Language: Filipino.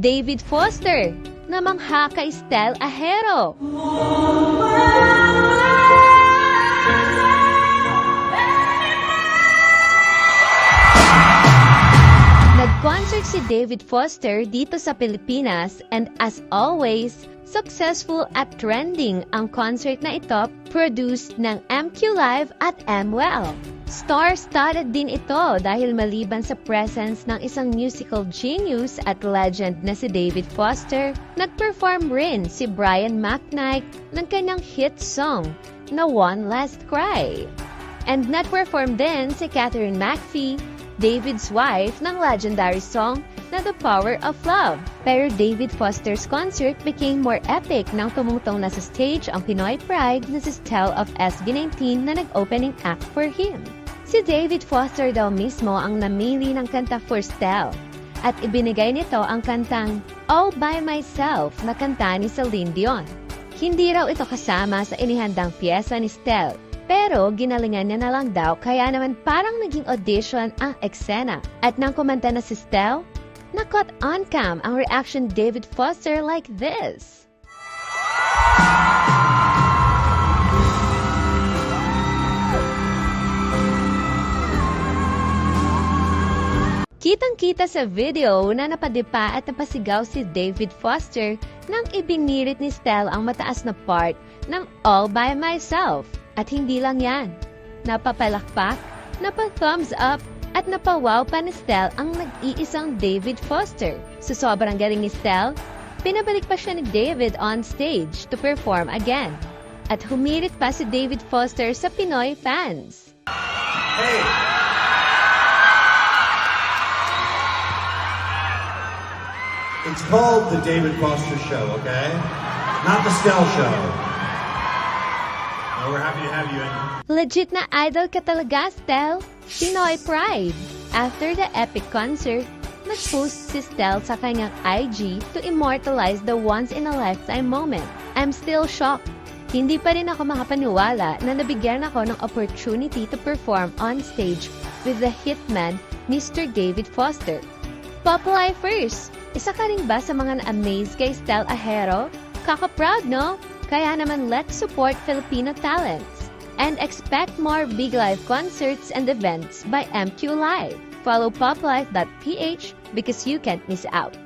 David Foster, namangha kay Stel Ahero. Nag-concert si David Foster dito sa Pilipinas and as always, successful at trending ang concert na ito produced ng MQ Live at MWell. Star-studded din ito dahil maliban sa presence ng isang musical genius at legend na si David Foster, nag-perform rin si Brian McKnight ng kanyang hit song na One Last Cry. And nag-perform din si Catherine McPhee, David's wife ng legendary song na The Power of Love. Pero David Foster's concert became more epic nang tumutong na sa stage ang Pinoy pride na si Stel of SB19 na nag-opening act for him. Si David Foster daw mismo ang namili ng kanta for Stel at ibinigay nito ang kantang All By Myself na kanta ni Celine Dion. Hindi raw ito kasama sa inihandang pyesa ni Stel pero ginalingan niya na lang daw kaya naman parang naging audition ang eksena. At nang kumanta na si Stel, na-caught on cam ang reaction David Foster like this. Kitang-kita sa video na napadipa at napasigaw si David Foster nang ibinirit ni Stel ang mataas na part ng All By Myself. At hindi lang yan. Napapalakpak, napa-thumbs up, at napawaw pa ni Stel ang nag-iisang David Foster. Sa sobrang galing ni Stel, pinabalik pa siya ni David on stage to perform again. At humirit pa si David Foster sa Pinoy fans. Hey! It's called the David Foster Show, okay? Not the Stell Show. Well, we're happy to have you in. Legit na idol ka talaga, Stel. Pinoy Pride. After the epic concert, nag-post si Stel sa kanyang IG to immortalize the once-in-a-lifetime moment. I'm still shocked. Hindi pa rin ako makapaniwala na nabigyan ako ng opportunity to perform on stage with the hitman, Mr. David Foster. Popeye first! Isa ka rin ba sa mga na-amaze kay Stel Ahero? Kaka-proud, no? Kaya naman let's support Filipino talents and expect more big live concerts and events by MQ Live. Follow poplife.ph because you can't miss out.